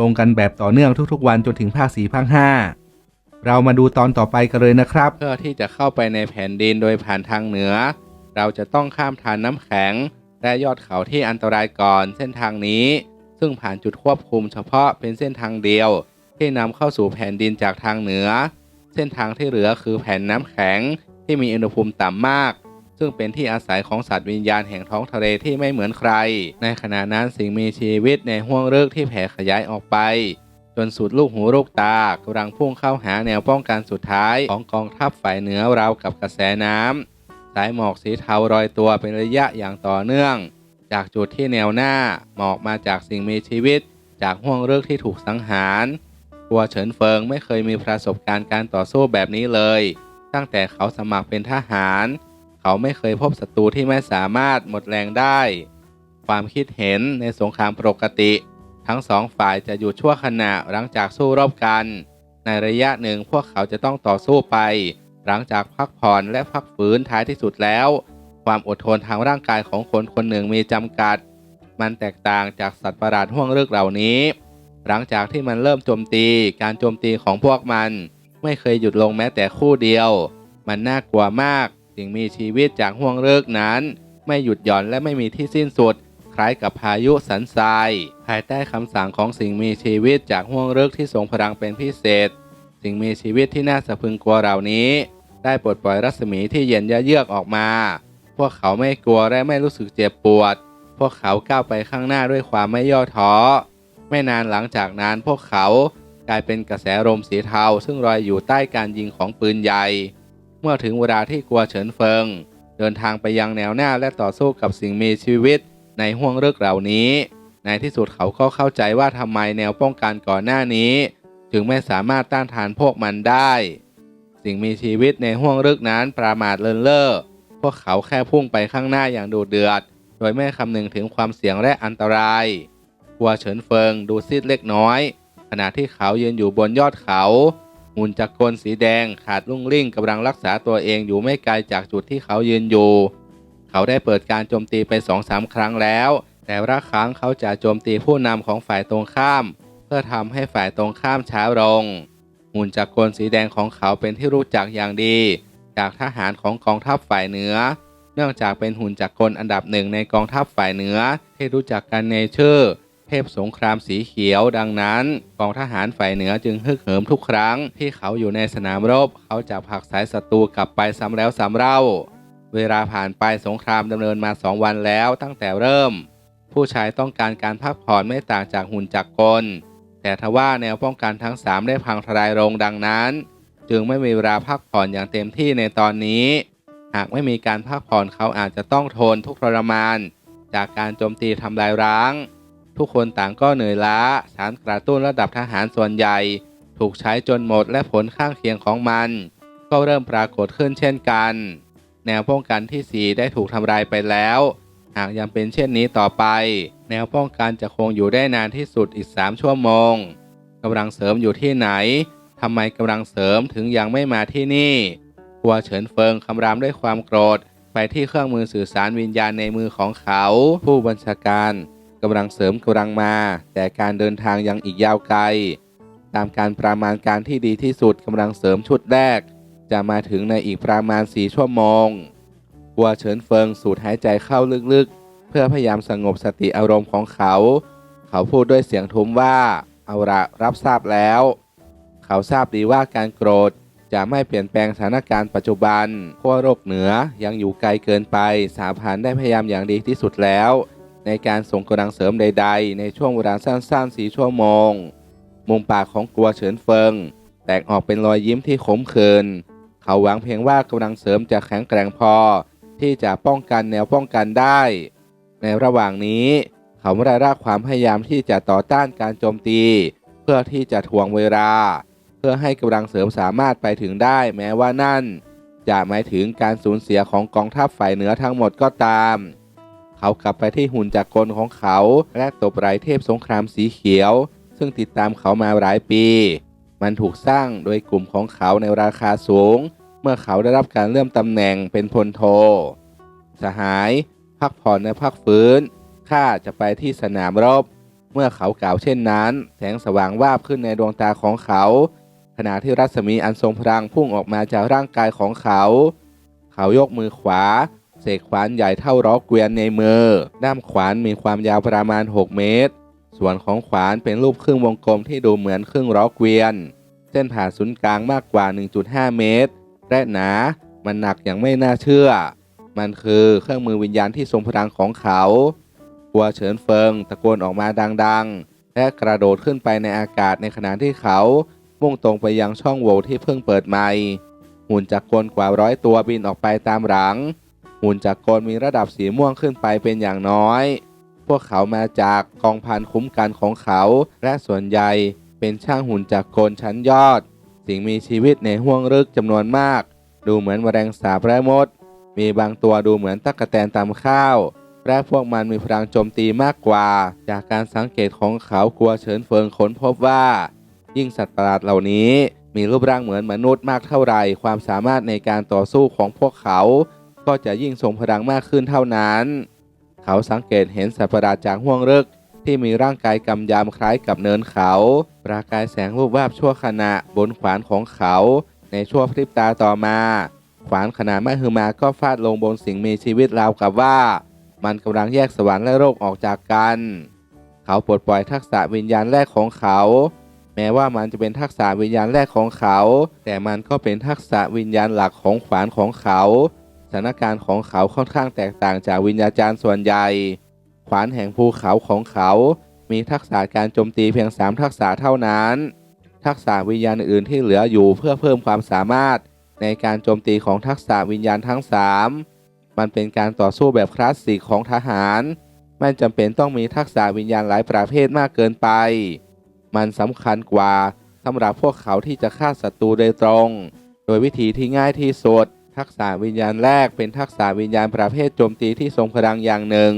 ลงกันแบบต่อเนื่องทุกๆ วันจนถึงภาคสี่ภาคห้าเรามาดูตอนต่อไปกันเลยนะครับ เพื่อที่จะเข้าไปในแผ่นดินโดยผ่านทางเหนือ เราจะต้องข้ามทานน้ำแข็ง และยอดเขาที่อันตรายก่อนเส้นทางนี้ ซึ่งผ่านจุดควบคุมเฉพาะเป็นเส้นทางเดียว ที่นำเข้าสู่แผ่นดินจากทางเหนือ เส้นทางที่เหลือคือแผ่นน้ำแข็งที่มีอุณหภูมิต่ำมาก ซึ่งเป็นที่อาศัยของสัตว์วิญญาณแห่งท้องทะเลที่ไม่เหมือนใคร ในขณะนั้นสิ่งมีชีวิตในห้วงเลิกที่แผ่ขยายออกไป จนสุดลูกหูลูกตากำลังพุ่งเข้าหาแนวป้องกันสุดท้ายของกองทัพฝ่ายเหนือราวกับกระแสน้ำสายหมอกสีเทารอยตัวเป็นระยะอย่างต่อเนื่อง จากจุดที่แนวหน้าหมอกมาจากสิ่งมีชีวิต จากห้วงเลิกที่ถูกสังหารกัวเฉินเฟิงไม่เคยมีประสบการณ์การต่อสู้แบบนี้เลย ตั้งแต่เขาสมัครเป็นทหาร เขาไม่เคยพบศัตรูที่ไม่สามารถหมดแรงได้ ความคิดเห็นในสงครามปกติ ทั้งสองฝ่ายจะหยุดชั่วขณะหลังจากสู้รบกัน ในระยะหนึ่งพวกเขาจะต้องต่อสู้ไป หลังจากพักผ่อนและพักฟื้นท้ายที่สุดแล้ว ความอดทนทางร่างกายของคนคนหนึ่งมีจำกัด มันแตกต่างจากสัตว์ประหลาดห่วงลึกเหล่านี้ หลังจากที่มันเริ่มโจมตีการโจมตีของพวกมัน ไม่เคยหยุดลงแม้แต่คู่เดียว มันน่ากลัวมาก สิ่งมีชีวิตจากห่วงเลิกนั้น ไม่หยุดหย่อนและไม่มีที่สิ้นสุด คล้ายกับพายุสันทราย ภายใต้คำสั่งของสิ่งมีชีวิตจากห่วงเลิกที่ทรงพลังเป็นพิเศษ สิ่งมีชีวิตที่น่าสะพึงกลัวเหล่านี้ ได้ปลดปล่อยรัศมีที่เย็นยะเยือกออกมา พวกเขาไม่กลัวและไม่รู้สึกเจ็บปวด พวกเขาก้าวไปข้างหน้าด้วยความไม่ย่อท้อ ไม่นานหลังจากนั้นพวกเขากลายเป็นกระแสลมสีเทาซึ่งลอยอยู่ใต้การยิงของปืนใหญ่ เมื่อถึงเวลาที่กัวเฉินเฟิง เดินทางไปยังแนวหน้าและต่อสู้กับสิ่งมีชีวิตในห้วงเลิกเหล่านี้ ในที่สุดเขาก็เข้าใจว่าทำไมแนวป้องกันก่อนหน้านี้ ถึงไม่สามารถต้านทานพวกมันได้ สิ่งมีชีวิตในห้วงลึกนั้นประมาทเลินเล่อพวกเขาแค่พุ่งไปข้างหน้าอย่างดูเดือด โดยไม่คำนึงถึงความเสี่ยงและอันตรายกัวเฉินเฟิงดูซีดเล็กน้อย ขณะที่เขายืนอยู่บนยอดเขา หุ่นจักรกลสีแดงขาดลุ่งลิ่งกำลังรักษาตัวเองอยู่ไม่ไกลจากจุดที่เขายืนอยู่ เขาได้เปิดการโจมตีไปสองสามครั้งแล้ว แต่ละครั้งเขาจะโจมตีผู้นำของฝ่ายตรงข้าม เพื่อทำให้ฝ่ายตรงข้ามช้าลง หุ่นจักรกลสีแดงของเขาเป็นที่รู้จักอย่างดี จากทหารของกองทัพฝ่ายเหนือ เนื่องจากเป็นหุ่นจักรกลอันดับหนึ่งในกองทัพฝ่ายเหนือที่รู้จักกันในชื่อ เทพสงครามสีเขียว ดังนั้นกองทหารฝ่ายเหนือจึงฮึกเหิมทุกครั้ง ที่เขาอยู่ในสนามรบ เขาจะผลักสายศัตรูกลับไปซ้ำแล้วซ้ำเล่า เวลาผ่านไปสงครามดำเนินมาสองวันแล้วตั้งแต่เริ่ม ผู้ชายต้องการการพักผ่อนไม่ต่างจากหุ่นจักรกล แต่ทว่าแนวป้องกันทั้งสามได้พังทลายลงดังนั้น จึงไม่มีเวลาพักผ่อนอย่างเต็มที่ในตอนนี้ หากไม่มีการพักผ่อนเขาอาจจะต้องทนทุกข์ทรมาน จากการโจมตีทำลายร้าง ทุกคนต่างก็เหนื่อยล้า สารกระตุ้นระดับทหารส่วนใหญ่ ถูกใช้จนหมดและผลข้างเคียงของมัน ก็เริ่มปรากฏขึ้นเช่นกัน แนวป้องกันที่ 4 ได้ถูกทำลายไปแล้ว หากยังเป็นเช่นนี้ต่อไป แนวป้องกันจะคงอยู่ได้นานที่สุดอีก 3 ชั่วโมงกำลังเสริมอยู่ที่ไหนทำไมกำลังเสริมถึงยังไม่มาที่นี่กัวเฉินเฟิงคำรามด้วยความโกรธ ไปที่เครื่องมือสื่อสารวิญญาณในมือของเขา ผู้บัญชาการ กำลังเสริมกำลังมา แต่การเดินทางยังอีกยาวไกล ตามการประมาณการที่ดีที่สุดกำลังเสริมชุดแรก จะมาถึงในอีกประมาณ4ชั่วโมงกัวเฉินเฟิงสูดหายใจเข้าลึกๆ เพื่อพยายามสงบสติอารมณ์ของเขา เขาพูดด้วยเสียงทุ้มว่า เอาละรับทราบแล้ว เขาทราบดีว่าการโกรธจะไม่เปลี่ยนแปลงสถานการณ์ปัจจุบันเพราะว่าโรคเหนือยังอยู่ไกลเกินไป สาพานได้พยายามอย่างดีที่สุดแล้ว ในการส่งกำลังเสริมใด ๆ ในช่วงเวลาสั้นๆ4ชั่วโมง มุมปากของกัวเฉินเฟิง แตกออกเป็นรอยยิ้มที่ขมขื่นเขาหวังเพียงว่ากำลังเสริมจะแข็งแกร่งพอ ที่จะป้องกันแนวป้องกันได้ ในระหว่างนี้ เขาไม่ได้ละความพยายามที่จะต่อต้านการโจมตี เพื่อที่จะทวงเวลา เพื่อให้กำลังเสริมสามารถไปถึงได้แม้ว่านั่น จะหมายถึงการสูญเสียของกองทัพฝ่ายเหนือทั้งหมดก็ตาม เขากลับไปที่หุ่นจักกลของเขา และตบไหลเทพสงครามสีเขียว ซึ่งติดตามเขามาหลายปี มันถูกสร้างโดยกลุ่มของเขาในราคาสูง เมื่อเขาได้รับการเลื่อนตำแหน่งเป็นพลโท สหาย พักผ่อนและพักฟื้น ข้าจะไปที่สนามรบ เมื่อเขากล่าวเช่นนั้น แสงสว่างวาบขึ้นในดวงตาของเขา ขณะที่รัศมีอันทรงพลังพุ่งออกมาจากร่างกายของเขา เขายกมือขวา เสกขวานใหญ่เท่าล้อเกวียนในมือ ด้ามขวานมีความยาวประมาณ 6 เมตร ส่วนของขวานเป็นรูปครึ่งวงกลมที่ดูเหมือนครึ่งล้อเกวียน เส้นผ่าศูนย์กลางมากกว่า 1.5 เมตร และหนา มันหนักอย่างไม่น่าเชื่อ มันคือเครื่องมือวิญญาณที่ทรงพลังของเขากัวเฉินเฟิงตะโกนออกมาดังๆ และกระโดดขึ้นไปในอากาศในขณะที่เขา มุ่งตรงไปยังช่องโหว่ที่เพิ่งเปิดใหม่หุ่นจักรกลกว่าร้อยตัวบินออกไปตามหลัง หุ่นจักรกลมีระดับสีม่วงขึ้นไปเป็นอย่างน้อย พวกเขามาจากกองพันคุ้มกันของเขา และส่วนใหญ่เป็นช่างหุ่นจักรกลชั้นยอด สิ่งมีชีวิตในห้วงลึกจำนวนมาก ดูเหมือนแมลงสาบและมด มีบางตัวดูเหมือนตั๊กแตนตำข้าวและพวกมันมีพลังโจมตีมากกว่า จากการสังเกตของเขากลัวเฉินเฟิงค้นพบว่า ยิ่งสัตว์ประหลาดเหล่านี้มีรูปร่างเหมือนมนุษย์มากเท่าไหร่ ความสามารถในการต่อสู้ของพวกเขา ก็จะยิ่งทรงพลังมากขึ้นเท่านั้น เขาสังเกตเห็นสัตว์ประหลาดจากห้วงลึกที่มีร่างกายกำยำคล้ายกับเนินเขา ประกายแสงรูปวาบชั่วขณะบนขวานของเขา ในชั่วพริบตาต่อมา ขวานขนาดมหึมาก็ฟาดลงบนสิ่งมีชีวิตราวกับว่า มันกำลังแยกสวรรค์และโลกออกจากกัน เขาปลดปล่อยทักษะวิญญาณแรกของเขา แม้ว่ามันจะเป็นทักษะวิญญาณแรกของเขา แต่มันก็เป็นทักษะวิญญาณหลักของขวานของเขา ถานการณ์ของเขาค่อนข้างแตกต่างจากวิญญาจารย์ส่วนใหญ่ ขวานแห่งภูเขาของเขา มีทักษะการโจมตีเพียง 3 ทักษะเท่านั้น ทักษะวิญญาณอื่นที่เหลืออยู่เพื่อเพิ่มความสามารถ ในการโจมตีของทักษะวิญญาณทั้ง 3 มันเป็นการต่อสู้แบบคลาสสิกของทหารไม่จำเป็นต้องมีทักษะวิญญาณหลายประเภทมากเกินไป มันสำคัญกว่าสำหรับพวกเขาที่จะฆ่าศัตรูโดยตรง โดยวิธีที่ง่ายที่สุด ทักษะวิญญาณแรกเป็นทักษะวิญญาณประเภทโจมตีที่ทรงพลังอย่างหนึ่ง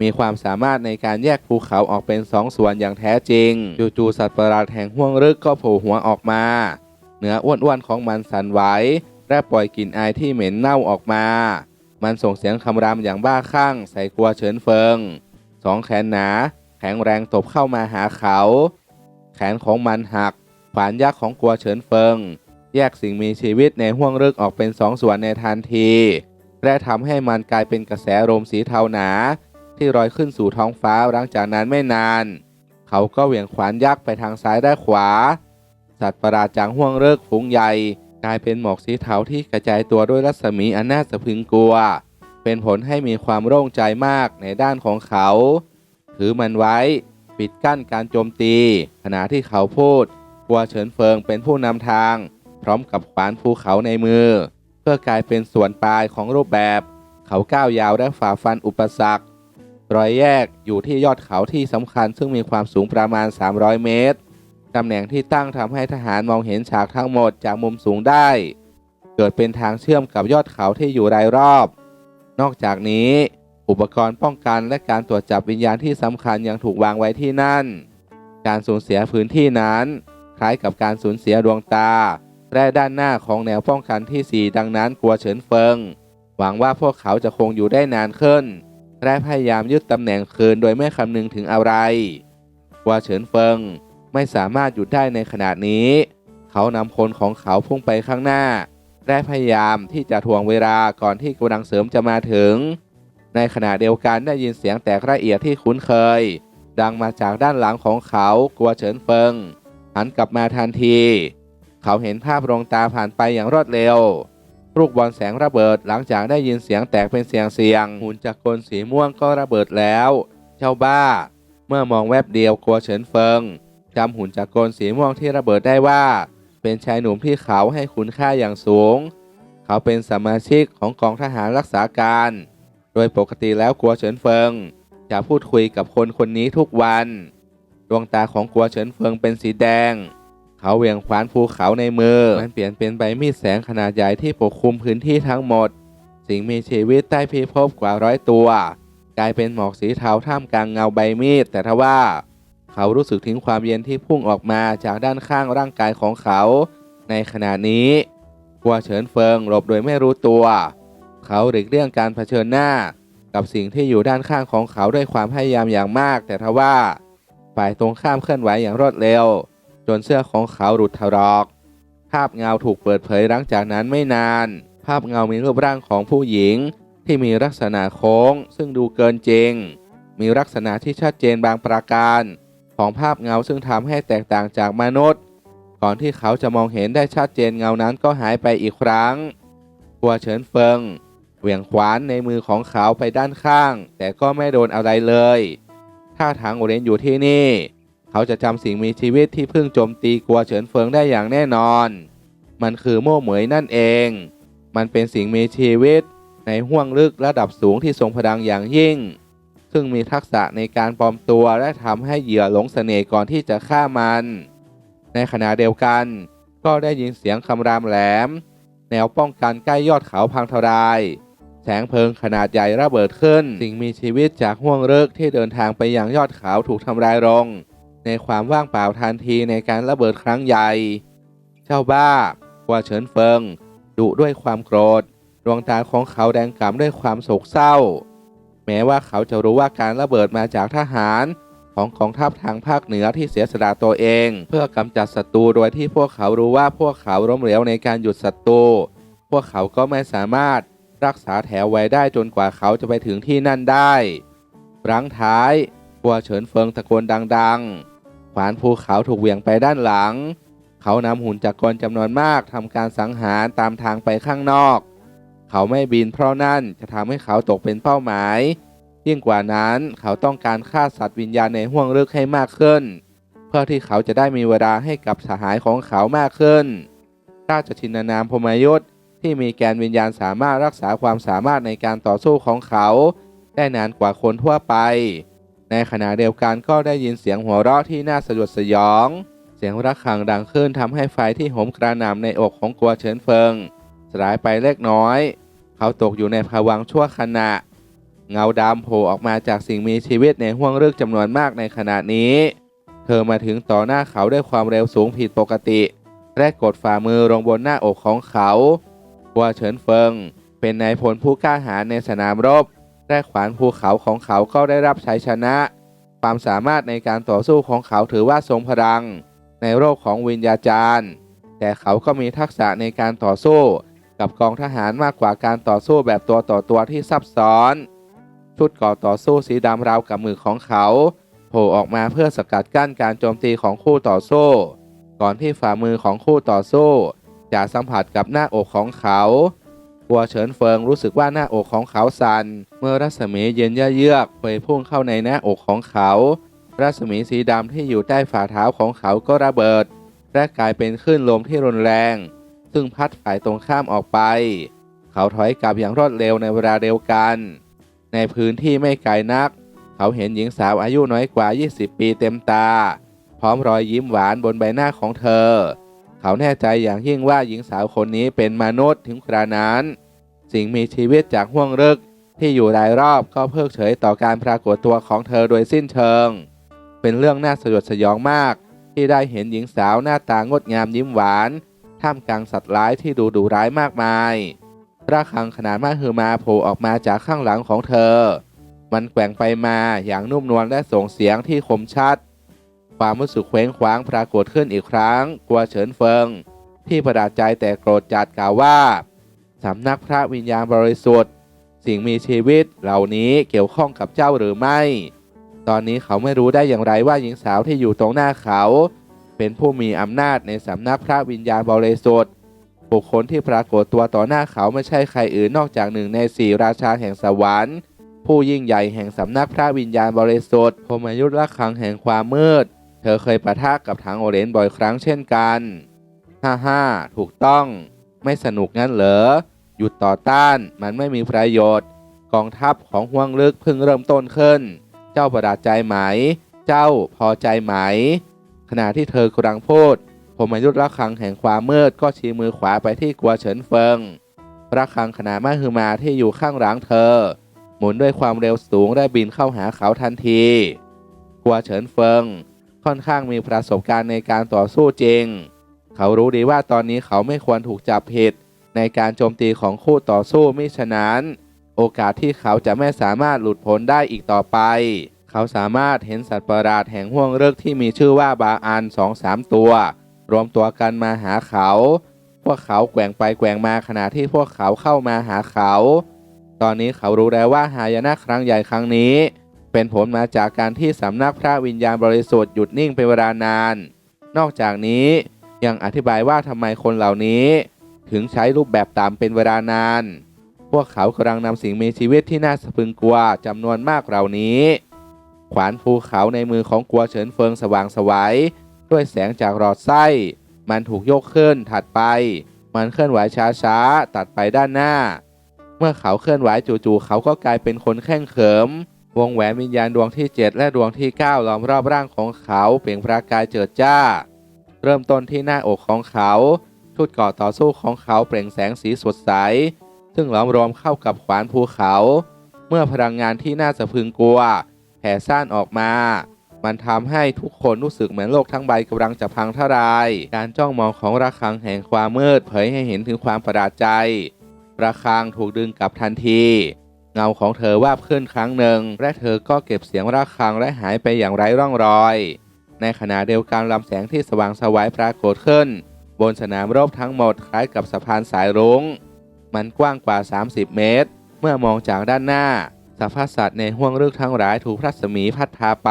มีความสามารถในการแยกภูเขาออกเป็นสองส่วนอย่างแท้จริง จู่ๆสัตว์ประหลาดแห่งห้วงลึกก็โผล่หัวออกมา เนื้ออ้วนๆของมันสั่นไหวและปล่อยกลิ่นอายที่เหม็นเน่าออกมา มันส่งเสียงคำรามอย่างบ้าคลั่งใส่กัวเฉินเฟิง สองแขนหนา แข็งแรงตบเข้ามาหาเขา แขนของมันหักขวานยักษ์ของกัวเฉินเฟิง แยกสิ่งมีชีวิตในห้วงลึกออกเป็นสองส่วนในทันที และทำให้มันกลายเป็นกระแสลมสีเทาหนา ที่ลอยขึ้นสู่ท้องฟ้าหลังจากนั้นไม่นาน เขาก็เหวี่ยงขวานยักษ์ไปทางซ้ายและขวา สัตว์ประหลาดจากห้วงเลิกฝูงใหญ่กลายเป็นหมอกสีเทาที่กระจายตัวด้วยรัศมีอันน่าสะพึงกลัว เป็นผลให้มีความโล่งใจมากในด้านของเขา ถือมันไว้ปิดกั้นการโจมตี ขณะที่เขาพูด กัวเฉินเฟิงเป็นผู้นำทาง พร้อมกับขวานภูเขาในมือ เพื่อกลายเป็นส่วนปลายของรูปแบบ เขาก้าวยาวและฝ่าฟันอุปสรรค รอยแยกอยู่ที่ยอดเขาที่สำคัญซึ่งมีความสูงประมาณ 300 เมตร ตำแหน่งที่ตั้งทำให้ทหารมองเห็นฉากทั้งหมดจากมุมสูงได้ เกิดเป็นทางเชื่อมกับยอดเขาที่อยู่รายรอบ นอกจากนี้อุปกรณ์ป้องกันและการตรวจจับวิญญาณที่สำคัญยังถูกวางไว้ที่นั่น การสูญเสียพื้นที่นั้น คล้ายกับการสูญเสียดวงตา และด้านหน้าของแนวป้องกันที่ 4 ดังนั้นกลัวเฉินเฟิง หวังว่าพวกเขาจะคงอยู่ได้นานขึ้น และพยายามยึดตำแหน่งคืนโดยไม่คำนึงถึงอะไรกลัวเฉินเฟิงไม่สามารถหยุดได้ในขณะนี้ เขานำคนของเขาพุ่งไปข้างหน้า และพยายามที่จะทวงเวลาก่อนที่กำลังเสริมจะมาถึง ในขณะเดียวกันได้ยินเสียงแตกละเอียดที่คุ้นเคย ดังมาจากด้านหลังของเขากลัวเฉินเฟิง หันกลับมาทันที เขาเห็นภาพลวงตาผ่านไปอย่างรวดเร็ว ลูกบอลแสงระเบิดหลังจากได้ยินเสียงแตกเป็นเสียงเสียงหุ่นจักรกลสีม่วงก็ระเบิดแล้ว เจ้าบ้า เมื่อมองแวบเดียวกลัวเฉินเฟิงจำหุ่นจักรกลสีม่วงที่ระเบิดได้ว่า เป็นชายหนุ่มที่เขาให้คุณค่าอย่างสูง เขาเป็นสมาชิกของกองทหารรักษาการ โดยปกติแล้วกลัวเฉินเฟิง จะพูดคุยกับคนคนนี้ทุกวัน ดวงตาของกัวเฉินเฟิงเป็นสีแดง เขาเหวี่ยงขวานภูเขาในมือ มันเปลี่ยนเป็นใบมีดแสงขนาดใหญ่ที่ปกคลุมพื้นที่ทั้งหมด สิ่งมีชีวิตใต้พิภพกว่าร้อยตัว กลายเป็นหมอกสีเทาท่ามกลางเงาใบมีด แต่ทว่า เขารู้สึกถึงความเย็นที่พุ่งออกมาจากด้านข้างร่างกายของเขา ในขณะนี้กัวเฉินเฟิงหลบโดยไม่รู้ตัว เขาหลีกเลี่ยงการเผชิญหน้า กับสิ่งที่อยู่ด้านข้างของเขาด้วยความพยายามอย่างมาก แต่ทว่า ฝ่ายตรงข้ามเคลื่อนไหวอย่างรวดเร็ว จนเสื้อของเขาหลุดถลอก ภาพเงาถูกเปิดเผยหลังจากนั้นไม่นาน ภาพเงามีรูปร่างของผู้หญิง ที่มีลักษณะโค้ง ซึ่งดูเกินจริง มีลักษณะที่ชัดเจนบางประการ ของภาพเงาซึ่งทำให้แตกต่างจากมนุษย์ก่อนที่เขาจะมองเห็นได้ชัดเจนเงานั้นก็หายไปอีกครั้งกัวเฉินเฟิง เหวี่ยงขวานในมือของเขาไปด้านข้าง แต่ก็ไม่โดนอะไรเลย ถ้าทางโอเรนอยู่ที่นี่ เขาจะจำสิ่งมีชีวิตที่เพิ่งโจมตีกลัวเฉินเฟิงได้อย่างแน่นอน มันคือโม่เหมยนั่นเอง มันเป็นสิ่งมีชีวิต ในห้วงลึกระดับสูงที่ทรงพลังอย่างยิ่ง ซึ่งมีทักษะในการปลอมตัวและทำให้เหยื่อหลงเสน่ห์ก่อนที่จะฆ่ามัน ในขณะเดียวกัน ก็ได้ยินเสียงคำรามแหลม แนวป้องกันใกล้ยอดเขาพังทลายแสงเพลิงขนาดใหญ่ระเบิดขึ้น สิ่งมีชีวิตจากห้วงลึกที่เดินทางไปยังยอดเขาถูกทำลายลง ในความว่างเปล่าทันทีในการระเบิดครั้งใหญ่ เจ้าบ้าว่าเฉินเฟิงดุด้วยความโกรธ ดวงตาของเขาแดงกล่ำด้วยความโศกเศร้า แม้ว่าเขาจะรู้ว่าการระเบิดมาจากทหารของกองทัพทางภาคเหนือที่เสียสละตัวเอง เพื่อกำจัดศัตรูโดยที่พวกเขารู้ว่าพวกเขาล้มเหลวในการหยุดศัตรูพวกเขาก็ไม่สามารถรักษาแถวไว้ได้จนกว่าเขาจะไปถึงที่นั่นได้รั้งท้ายกัวเฉินเฟิงตะโกนดัง ๆ ขวานภูเขาถูกเหวี่ยงไปด้านหลัง เขานำหุ่นจักรกลจำนวนมากทำการสังหารตามทางไปข้างนอก เขาไม่บินเพราะนั่นจะทำให้เขาตกเป็นเป้าหมาย ยิ่งกว่านั้นเขาต้องการฆ่าสัตว์วิญญาณในห้วงลึกให้มากขึ้น เพื่อที่เขาจะได้มีเวลาให้กับสหายของเขามากขึ้นราชชินนามพมยุทธที่มีแกนวิญญาณสามารถรักษาความสามารถในการต่อสู้ของเขา ได้นานกว่าคนทั่วไป ในขณะเดียวกันก็ได้ยินเสียงหัวเราะที่น่าสยดสยอง เสียงระฆังดังขึ้นทำให้ไฟที่โหมกระหน่ำในอกของกัวเฉินเฟิงสลายไปเล็กน้อย เขาตกอยู่ในภวังชั่วขณะ เงาดำโผล่ออกมาจากสิ่งมีชีวิตในห้วงลึกจำนวนมากในขณะนี้ เธอมาถึงต่อหน้าเขาด้วยความเร็วสูงผิดปกติและกดฝ่ามือลงบนหน้าอกของเขากัวเฉินเฟิง เป็นนายพลผู้กล้าหาญในสนามรบ และขวานภูเขาของเขาก็ได้รับชัยชนะ ความสามารถในการต่อสู้ของเขาถือว่าทรงพลัง ในโลกของวิญญาจารย์ แต่เขาก็มีทักษะในการต่อสู้ กับกองทหารมากกว่าการต่อสู้แบบตัวต่อตัวที่ซับซ้อน ชุดก่อต่อสู้สีดำราวกับมือของเขาโผล่ออกมาเพื่อสกัดกั้นการโจมตีของคู่ต่อสู้ ก่อนที่ฝ่ามือของคู่ต่อสู้ จะสัมผัสกับหน้าอกของเขา กัวเฉินเฟิงรู้สึกว่าหน้าอกของเขาสั่นเมื่อรัศมีเย็นเยือกเผยพุ่งเข้าในหน้าอกของเขา รัศมีสีดำที่อยู่ใต้ฝ่าเท้าของเขาก็ระเบิด และกลายเป็นคลื่นลมที่รุนแรง ซึ่งพัดฝ่ายตรงข้ามออกไป เขาถอยกลับอย่างรวดเร็วในเวลาเดียวกัน ในพื้นที่ไม่ไกลนัก เขาเห็นหญิงสาวอายุน้อยกว่า 20 ปีเต็มตา พร้อมรอยยิ้มหวานบนใบหน้าของเธอ เขาแน่ใจอย่างยิ่งว่าหญิงสาวคนนี้เป็นมนุษย์ถึงกระนั้น สิ่งมีชีวิตจากห้วงลึกที่อยู่รายรอบก็เพิกเฉยต่อการปรากฏตัวของเธอโดยสิ้นเชิง เป็นเรื่องน่าสยดสยองมาก ที่ได้เห็นหญิงสาวหน้าตางดงามยิ้มหวาน ท่ามกลางสัตว์ร้ายที่ดูดุร้ายมากมายระฆังขนาดมากฮือมาโผล่ออกมาจากข้างหลังของเธอ มันแกว่งไปมาอย่างนุ่มนวลและส่งเสียงที่คมชัด ความรู้สึกเคว้งคว้างปรากฏขึ้นอีกครั้ง กลัวเฉินเฟิง ที่ประหลาดใจแต่โกรธจัดกล่าวว่าสำนักพระวิญญาณบริสุทธิ์ สิ่งมีชีวิตเหล่านี้เกี่ยวข้องกับเจ้าหรือไม่ ตอนนี้เขาไม่รู้ได้อย่างไรว่าหญิงสาวที่อยู่ตรงหน้าเขา เป็นผู้มีอำนาจในสำนักพระวิญญาณบริสุทธิ์บุคคลที่ปรากฏตัวต่อหน้าเขาไม่ใช่ใครอื่นนอกจากหนึ่งในสี่ราชาแห่งสวรรค์ ผู้ยิ่งใหญ่แห่งสำนักพระวิญญาณบริสุทธิ์พมยุทธละครังแห่งความมืด เธอเคยปะทะกับถังโอเรนบ่อยครั้งเช่นกัน ฮ่าฮ่าถูกต้อง ไม่สนุกงั้นเหรอ หยุดต่อต้านมันไม่มีประโยชน์ กองทัพของห่วงลึกเพิ่งเริ่มต้นขึ้น เจ้าประหลาดใจไหม เจ้าพอใจไหม ขณะที่เธอกำลังพูดผมอายุทธระฆังแห่งความมืดก็ชี้มือขวาไปที่กัวเฉินเฟิงระฆังขนาดมหึมาที่อยู่ข้างหลังเธอ หมุนด้วยความเร็วสูงและบินเข้าหาเขาทันที กัวเฉินเฟิง ค่อนข้างมีประสบการณ์ในการต่อสู้จริง เขารู้ดีว่าตอนนี้เขาไม่ควรถูกจับผิด ในการโจมตีของคู่ต่อสู้มิฉะนั้น โอกาสที่เขาจะไม่สามารถหลุดพ้นได้อีกต่อไป เขาสามารถเห็นสัตว์ประหลาดแห่งห้วงเลิกที่มีชื่อว่าบาอันสองสามตัว รวมตัวกันมาหาเขา พวกเขาแกว่งไปแกว่งมาขณะที่พวกเขาเข้ามาหาเขา ตอนนี้เขารู้แล้วว่าหายนะครั้งใหญ่ครั้งนี้ เป็นผลมาจากการที่สำนักพระวิญญาณบริสุทธิ์หยุดนิ่งเป็นเวลานาน นอกจากนี้ยังอธิบายว่าทำไมคนเหล่านี้ ถึงใช้รูปแบบตามเป็นเวลานาน พวกเขากำลังนำสิ่งมีชีวิตที่น่าสะพรึงกลัวจำนวนมากเหล่านี้ ขวานภูเขาในมือของกัวเฉินเฟิงสว่างสวัยด้วยแสงจากหลอดไส้ มันถูกยกขึ้นถัดไป มันเคลื่อนไหวช้าๆตัดไปด้านหน้า เมื่อเขาเคลื่อนไหวจู่ๆเขาก็กลายเป็นคนแข้งเขิม วงแหวนวิญญาณดวงที่ 7 และดวงที่ 9 ล้อมรอบร่างของเขา เปล่งประกายเจิดจ้า เริ่มต้นที่หน้าอกของเขาชุดกราะต่อสู้ของเขาเปล่งแสงสีสดใส ซึ่งหลอมรวมเข้ากับขวานภูเขา เมื่อพลังงานที่น่าสะพึงกลัวแผ่ซ่านออกมา มันทำให้ทุกคนรู้สึกเหมือนโลกทั้งใบกำลังจะพังทลาย การจ้องมองของระฆังแห่งความมืดเผยให้เห็นถึงความประหลาดใจ ระฆังถูกดึงกลับทันที เงาของเธอวาบขึ้นครั้งหนึ่ง และเธอก็เก็บเสียงระฆังและหายไปอย่างไร้ร่องรอย ในขณะเดียวกันลำแสงที่สว่างสวัยปรากฏขึ้น บนสนามรบทั้งหมดคล้ายกับสะพานสายรุง้ง มันกว้างกว่า 30 เมตร เมื่อมองจากด้านหน้าสรรพสัตว์ในห้วงลึกทั้งหลายถูกพระสมีพัดพาไป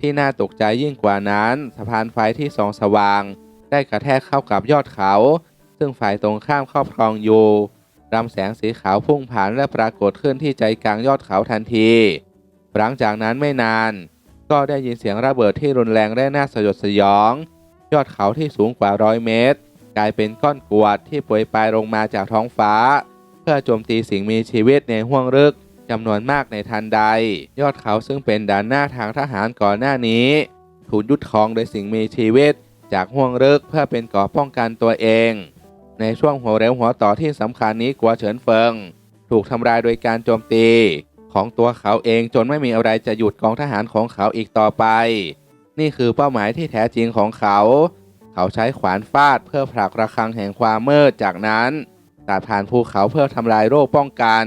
ที่น่าตกใจยิ่งกว่านั้น สะพานไฟที่ส่องสว่าง ได้กระแทกเข้ากับยอดเขา ซึ่งฝ่ายตรงข้ามครอบครองอยู่ ลำแสงสีขาวพุ่งผ่านและปรากฏขึ้นที่ใจกลางยอดเขาทันที หลังจากนั้นไม่นาน ก็ได้ยินเสียงระเบิดที่รุนแรงและน่าสยดสยอง ยอดเขาที่สูงกว่าร้อยเมตร กลายเป็นก้อนกวดที่โปรยปลายลงมาจากท้องฟ้า เพื่อโจมตีสิ่งมีชีวิตในห้วงลึกจำนวนมากในทันใด ยอดเขาซึ่งเป็นด่านหน้าทางทหารก่อนหน้านี้ ถูกยุดครองโดยสิ่งมีชีวิตจากห้วงลึกเพื่อเป็นก่อป้องกันตัวเอง ในช่วงหัวเร็วหัวต่อที่สำคัญนี้กัวเฉินเฟิง ถูกทำลายโดยการโจมตีของตัวเขาเองจนไม่มีอะไรจะหยุดกองทหารของเขาอีกต่อไป นี่คือเป้าหมายที่แท้จริงของเขา เขาใช้ขวานฟาดเพื่อผลักระฆังแห่งความมืดจากนั้นตัดผ่านภูเขาเพื่อทำลายโรคป้องกัน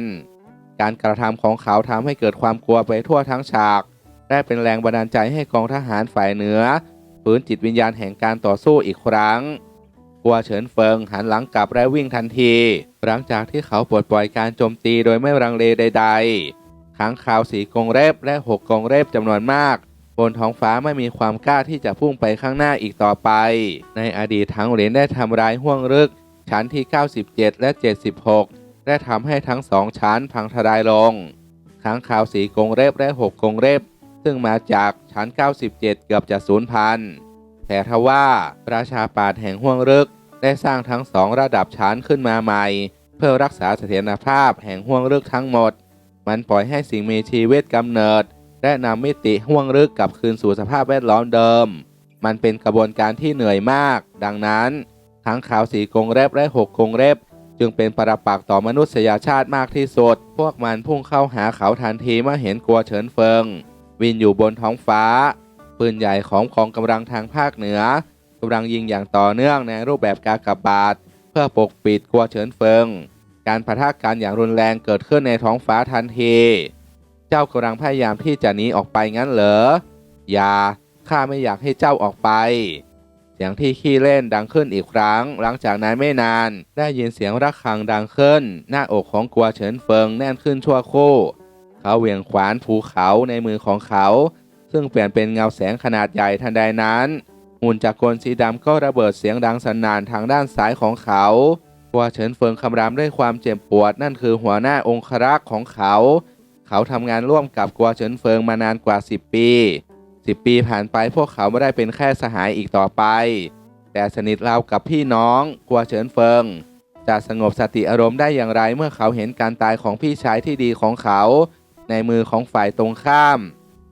การกระทำของเขาทำให้เกิดความกลัวไปทั่วทั้งฉากและเป็นแรงบันดาลใจให้กองทหารฝ่ายเหนือฟื้นจิตวิญญาณแห่งการต่อสู้อีกครั้ง กัวเฉินเฟิงหันหลังกลับและวิ่งทันที หลังจากที่เขาปลดปล่อยการโจมตีโดยไม่รังเลใด ๆขังข่าวสีกงเล็บและหกกงเล็บจำนวนมาก บนท้องฟ้าไม่มีความกล้าที่จะพุ่งไปข้างหน้าอีกต่อไป ในอดีตทั้งเหรียญได้ทำลายห้วงลึก ชั้นที่ 97 และ 76 และทำให้ทั้งสองชั้นพังทลายลงค้างข่าวสีกงเล็บและหกกงเล็บซึ่งมาจากชั้น 97 เกือบจะสูญพันธุ์ แต่ทว่าราชาปาแห่งห้วงลึก ได้สร้างทั้งสองระดับชั้นขึ้นมาใหม่ เพื่อรักษาเสถียรภาพแห่งห้วงลึกทั้งหมด มันปล่อยให้สิ่งมีชีวิตกำเนิด และนำมิติห้วงลึกกลับคืนสู่สภาพแวดล้อมเดิม มันเป็นกระบวนการที่เหนื่อยมาก ดังนั้นทั้งขาวสีกงเล็บและหกกงเล็บจึงเป็นปรปักษ์ต่อมนุษยชาติมากที่สุด พวกมันพุ่งเข้าหาเขาทันทีเมื่อเห็นกลัวเฉินเฟิง วินอยู่บนท้องฟ้า ปืนใหญ่ของกองกำลังทางภาคเหนือกำลังยิงอย่างต่อเนื่องในรูปแบบกากบาท เพื่อปกปิดกัวเฉินเฟิง การปะทะกันอย่างรุนแรงเกิดขึ้นในท้องฟ้าทันที เจ้ากำลังพยายามที่จะหนีออกไปงั้นเหรอ อย่า ข้าไม่อยากให้เจ้าออกไป เสียงที่ขี้เล่นดังขึ้นอีกครั้ง หลังจากนั้นไม่นาน ได้ยินเสียงระฆังดังขึ้น หน้าอกของกัวเฉินเฟิงแน่นขึ้นชั่วคู่เขาเหวี่ยงขวานภูเขาในมือของเขา ซึ่งเปลี่ยนเป็นเงาแสงขนาดใหญ่ทันใดนั้นหุ่นจักรกลสีดำก็ระเบิดเสียงดังสนั่นทางด้านซ้ายของเขากัวเฉินเฟิงคำรามด้วยความเจ็บปวดนั่นคือหัวหน้าองครักษ์ของเขา เขาทำงานร่วมกับกัวเฉินเฟิงมานานกว่า 10 ปี 10 ปีผ่านไปพวกเขาไม่ได้เป็นแค่สหายอีกต่อไป แต่สนิทราวกับพี่น้องกัวเฉินเฟิง จะสงบสติอารมณ์ได้อย่างไรเมื่อเขาเห็นการตายของพี่ชายที่ดีของเขา ในมือของฝ่ายตรงข้าม